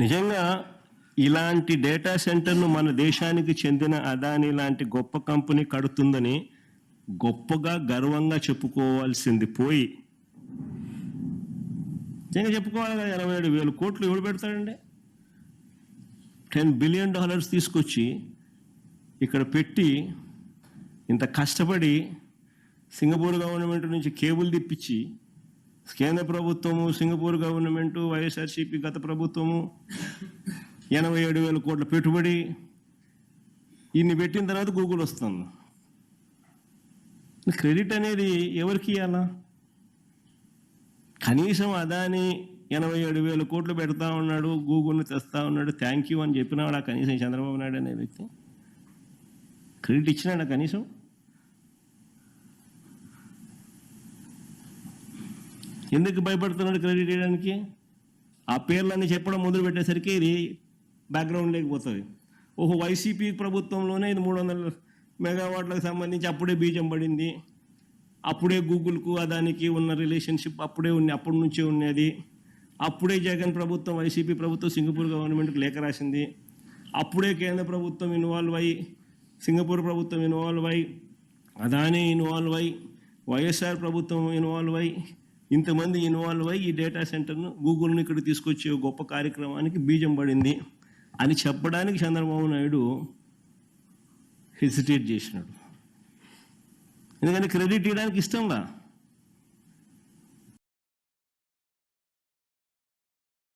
నిజంగా ఇలాంటి డేటా సెంటర్ను మన దేశానికి చెందిన అదాని లాంటి గొప్ప కంపెనీ కడుతుందని గొప్పగా గర్వంగా చెప్పుకోవాల్సింది పోయి. నిజంగా చెప్పుకోవాలి కదా ఎనభై ఏడు వేలు కోట్లు ఎవడు పెడతాడండి? టెన్ బిలియన్ డాలర్స్ తీసుకొచ్చి ఇక్కడ పెట్టి ఇంత కష్టపడి సింగపూర్ గవర్నమెంట్ నుంచి కేబుల్ తిప్పించి కేంద్ర ప్రభుత్వము సింగపూర్ గవర్నమెంటు వైఎస్ఆర్సీపీ గత ప్రభుత్వము ఎనభై ఏడు వేల కోట్ల పెట్టుబడి ఇన్ని పెట్టిన తర్వాత గూగుల్ వస్తుంది. క్రెడిట్ అనేది ఎవరికి ఇవ్వాలా కనీసం అదాని ఎనభై ఏడు వేల కోట్లు పెడతా ఉన్నాడు గూగుల్ని తెస్తా ఉన్నాడు థ్యాంక్ యూ అని చెప్పినాడు ఆ కనీసం చంద్రబాబు నాయుడు అనే వ్యక్తి. క్రెడిట్ ఇచ్చినాడా కనీసం? ఎందుకు భయపడుతున్నాడు క్రెడిట్ చేయడానికి? ఆ పేర్లన్నీ చెప్పడం మొదలు పెట్టేసరికి ఇది బ్యాక్గ్రౌండ్ లేకపోతుంది ఓహో వైసీపీ ప్రభుత్వంలోనే ఇది మూడు వందల మెగావాట్లకు సంబంధించి అప్పుడే బీజం పడింది. అప్పుడే గూగుల్కు అదానికి ఉన్న రిలేషన్షిప్ అప్పుడే ఉంది అప్పటి నుంచే ఉన్నది అప్పుడే జగన్ ప్రభుత్వం వైసీపీ ప్రభుత్వం సింగపూర్ గవర్నమెంట్కి లేఖ రాసింది. అప్పుడే కేంద్ర ప్రభుత్వం ఇన్వాల్వ్ అయ్యి సింగపూర్ ప్రభుత్వం ఇన్వాల్వ్ అయ్యి అదానీ ఇన్వాల్వ్ అయ్యి వైఎస్ఆర్ ప్రభుత్వం ఇన్వాల్వ్ అయ్యి ఇంతమంది ఇన్వాల్వ్ అయ్యి ఈ డేటా సెంటర్ను గూగుల్ని ఇక్కడ తీసుకొచ్చే గొప్ప కార్యక్రమానికి బీజం పడింది. అని చెప్పడానికి చంద్రబాబు నాయుడు హెసిటేట్ చేసినాడు. ఎందుకంటే క్రెడిట్ ఇవ్వడానికి ఇష్టంలా